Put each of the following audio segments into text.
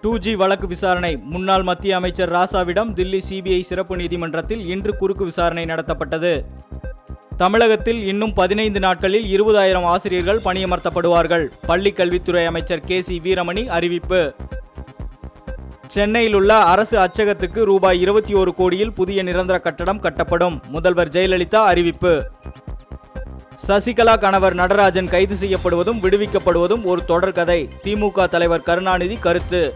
Two G வழக்கு விசாரணை. முன்னாள் மத்திய அமைச்சர் ராசாவிடம் தில்லி சிபிஐ சிறப்பு நீதிமன்றத்தில் இன்று குறுக்கு விசாரணை நடத்தப்பட்டது. தமிழகத்தில் இன்னும் பதினைந்து நாட்களில் இருபதாயிரம் ஆசிரியர்கள் பணியமர்த்தப்படுவார்கள். பள்ளிக் கல்வித்துறை அமைச்சர் கே சி வீரமணி அறிவிப்பு. சென்னையில் உள்ள அரசு அச்சகத்துக்கு ரூபாய் இருபத்தி ஒரு கோடியில் புதிய நிரந்தர கட்டடம் கட்டப்படும். முதல்வர் ஜெயலலிதா அறிவிப்பு. சசிகலா கணவர் நடராஜன் கைது செய்யப்படுவதும் விடுவிக்கப்படுவதும் ஒரு தொடர்கதை திமுக தலைவர் கருணாநிதி கருத்து.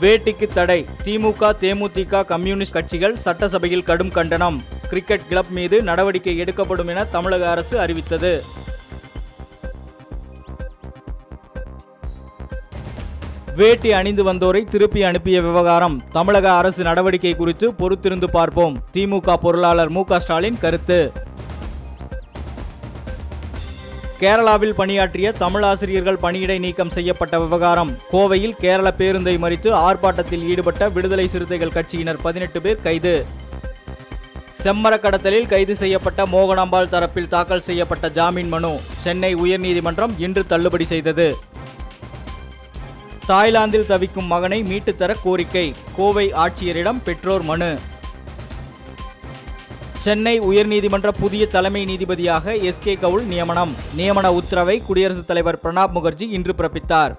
வேட்டிக்கு தடை. திமுக தேமுதிக கம்யூனிஸ்ட் கட்சிகள் சட்டசபையில் கடும் கண்டனம். கிரிக்கெட் கிளப் மீது நடவடிக்கை எடுக்கப்படும் என தமிழக அரசு அறிவித்தது. வேட்டி அணிந்து வந்தோரை திருப்பி அனுப்பிய விவகாரம். தமிழக அரசு நடவடிக்கை குறித்து பொறுத்திருந்து பார்ப்போம். திமுக பொருளாளர் மு க ஸ்டாலின் கருத்து. கேரளாவில் பணியாற்றிய தமிழ் ஆசிரியர்கள் பணியிடை நீக்கம் செய்யப்பட்ட விவகாரம். கோவையில் கேரள பேருந்தை மறித்து ஆர்ப்பாட்டத்தில் ஈடுபட்ட விடுதலை சிறுத்தைகள் கட்சியினர் பதினெட்டு பேர் கைது. செம்மர கடத்தலில் கைது செய்யப்பட்ட மோகனாம்பாள் தரப்பில் தாக்கல் செய்யப்பட்ட ஜாமீன் மனு. சென்னை உயர்நீதிமன்றம் இன்று தள்ளுபடி செய்தது. தாய்லாந்தில் தவிக்கும் மகனை மீட்டுத்தர கோரிக்கை கோவை ஆட்சியரிடம் பெற்றோர் மனு. சென்னை உயர்நீதிமன்ற புதிய தலைமை நீதிபதியாக எஸ். கே. கவுல் நியமனம். நியமன உத்தரவை குடியரசுத் தலைவர் பிரணாப் முகர்ஜி இன்று பிறப்பித்தார்.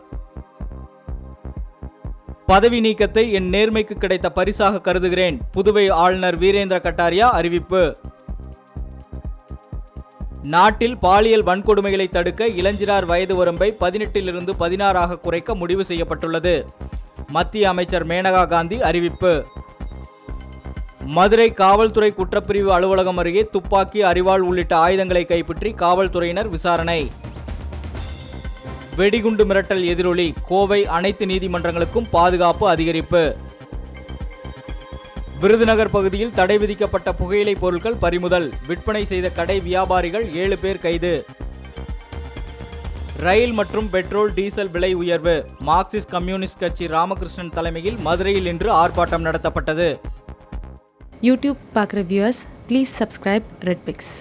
பதவி நீக்கத்தை என் நேர்மைக்கு கிடைத்த பரிசாக கருதுகிறேன் புதுவை ஆளுநர் வீரேந்திர கட்டாரியா அறிவிப்பு. நாட்டில் பாலியல் வன்கொடுமைகளை தடுக்க இளஞ்சிறார் வயது வரம்பை பதினெட்டிலிருந்து பதினாறாக குறைக்க முடிவு செய்யப்பட்டுள்ளது. மத்திய அமைச்சர் மேனகா காந்தி அறிவிப்பு. மதுரை காவல்துறை குற்றப்பிரிவு அலுவலகம் அருகே துப்பாக்கி அரிவாள் உள்ளிட்ட ஆயுதங்களை கைப்பற்றி காவல்துறையினர் விசாரணை. வெடிகுண்டு மிரட்டல் எதிரொலி கோவை அனைத்து நீதிமன்றங்களுக்கும் பாதுகாப்பு அதிகரிப்பு. விருதுநகர் பகுதியில் தடை விதிக்கப்பட்ட புகையிலை பொருட்கள் பறிமுதல் விற்பனை செய்த கடை வியாபாரிகள் ஏழு பேர் கைது. ரயில் மற்றும் பெட்ரோல் டீசல் விலை உயர்வு. மார்க்சிஸ்ட் கம்யூனிஸ்ட் கட்சி ராமகிருஷ்ணன் தலைமையில் மதுரையில் இன்று ஆர்ப்பாட்டம் நடத்தப்பட்டது. யூடியூப் பார்க்குற viewers please subscribe Red Pix